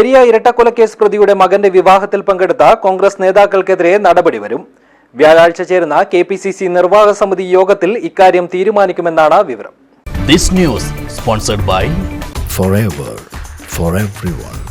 പെരിയ ഇരട്ടക്കൊലക്കേസ് പ്രതിയുടെ മകന്റെ വിവാഹത്തിൽ പങ്കെടുത്ത കോൺഗ്രസ് നേതാക്കൾക്കെതിരെ നടപടി വരും വ്യാഴാഴ്ച ചേരുന്ന കെ പി സി സി നിർവാഹക സമിതി യോഗത്തിൽ ഇക്കാര്യം തീരുമാനിക്കുമെന്നാണ് വിവരം This news sponsored by forever for everyone.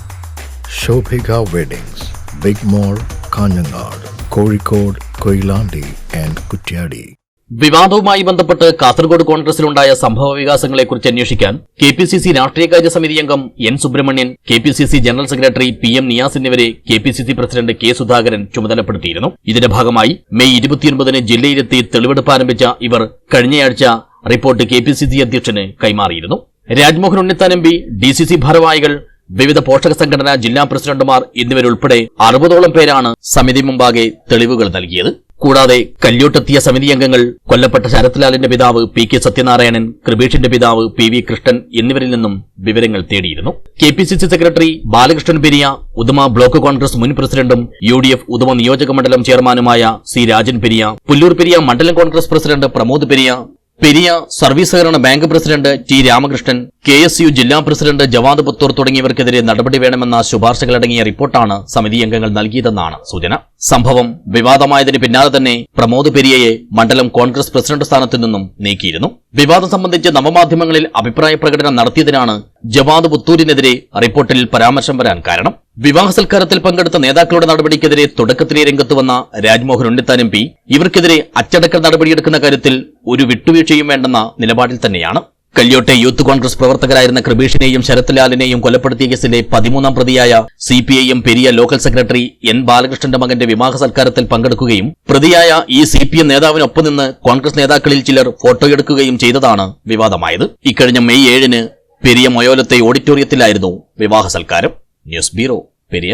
Shobhika Weddings, Big Mall, Kanyanad, Kozhikode, Koilandi and Kutyadi. വിവാദവുമായി ബന്ധപ്പെട്ട് കാസർഗോഡ് കോൺഗ്രസിലുണ്ടായ സംഭവ വികാസങ്ങളെക്കുറിച്ച് അന്വേഷിക്കാൻ കെ പി സി സി രാഷ്ട്രീയകാര്യ സമിതി അംഗം N Subramanian K P C C general secretary P M Niyas എന്നിവരെ K P C C president K Sudhakaran ചുമതലപ്പെടുത്തിയിരുന്നു. ഇതിന്റെ ഭാഗമായി മെയ് ഇരുപത്തിയൊൻപതിന് ജില്ലയിലെത്തി തെളിവെടുപ്പ് ആരംഭിച്ച ഇവർ കഴിഞ്ഞയാഴ്ച report K P C C അധ്യക്ഷന് കൈമാറിയിരുന്നു. Rajmohan Unnithan M P D C C ഭാരവാഹികൾ വിവിധ പോഷക സംഘടനാ ജില്ലാ പ്രസിഡന്റുമാർ എന്നിവരുൾപ്പെടെ അറുപതോളം പേരാണ് സമിതി മുമ്പാകെ തെളിവുകൾ നൽകിയത്. കൂടാതെ കല്യോട്ടെത്തിയ സമിതി അംഗങ്ങൾ കൊല്ലപ്പെട്ട ശരത്ലാലിന്റെ പിതാവ് പി കെ സത്യനാരായണൻ കൃപേഷിന്റെ പിതാവ് പി വി കൃഷ്ണൻ എന്നിവരിൽ നിന്നും വിവരങ്ങൾ തേടിയിരുന്നു. K P C C secretary Balakrishnan Periya Uduma block Congress മുൻ പ്രസിഡന്റും യു ഡി എഫ് ഉദമ നിയോജക മണ്ഡലം ചെയർമാനുമായ സി രാജൻ പെരിയ പുല്ലൂർ പെരിയ മണ്ഡലം Congress president Pramod Periya Periya service സഹകരണ bank president T Ramakrishnan K S U ജില്ലാ പ്രസിഡന്റ് ജവാദ് പുത്തൂർ തുടങ്ങിയവർക്കെതിരെ നടപടി വേണമെന്ന ശുപാർശകളടങ്ങിയ റിപ്പോർട്ടാണ് സമിതി അംഗങ്ങൾ നൽകിയതെന്നാണ് സൂചന. സംഭവം വിവാദമായതിന് പിന്നാലെ തന്നെ പ്രമോദ് പെരിയയെ മണ്ഡലം കോൺഗ്രസ് പ്രസിഡന്റ് സ്ഥാനത്തു നിന്നും നീക്കിയിരുന്നു. വിവാദം സംബന്ധിച്ച് നവമാധ്യമങ്ങളിൽ അഭിപ്രായ പ്രകടനം നടത്തിയതിനാണ് ജവാദ് പുത്തൂരിനെതിരെ റിപ്പോർട്ടിൽ പരാമർശം വരാൻ കാരണം. വിവാഹ സൽക്കാരത്തിൽ പങ്കെടുത്ത നേതാക്കളുടെ നടപടിക്കെതിരെ തുടക്കത്തിലെ രംഗത്ത് വന്ന രാജ്മോഹൻ ഉണ്ണിത്താൻ എം പി ഇവർക്കെതിരെ അച്ചടക്ക നടപടിയെടുക്കുന്ന കാര്യത്തിൽ ഒരു വിട്ടുവീഴ്ചയും വേണ്ടെന്ന നിലപാടിൽ തന്നെയാണ്. കല്യോട്ടെ യൂത്ത് കോൺഗ്രസ് പ്രവർത്തകരായിരുന്ന കൃപേഷിനെയും ശരത്ലാലിനെയും കൊലപ്പെടുത്തിയ കേസിലെ പതിമൂന്നാം പ്രതിയായ C P Periya local secretary N ബാലകൃഷ്ണന്റെ മകന്റെ വിവാഹ സൽക്കാരത്തിൽ പങ്കെടുക്കുകയും പ്രതിയായ ഈ സി പി എം നേതാവിനൊപ്പം നിന്ന് കോൺഗ്രസ് നേതാക്കളിൽ ചിലർ ഫോട്ടോയെടുക്കുകയും ചെയ്തതാണ് വിവാദമായത്. ഇക്കഴിഞ്ഞ മെയ് ഏഴിന് പെരിയ മൊയോലത്തെ ഓഡിറ്റോറിയത്തിലായിരുന്നു വിവാഹ സൽക്കാരം. News bureau Periya.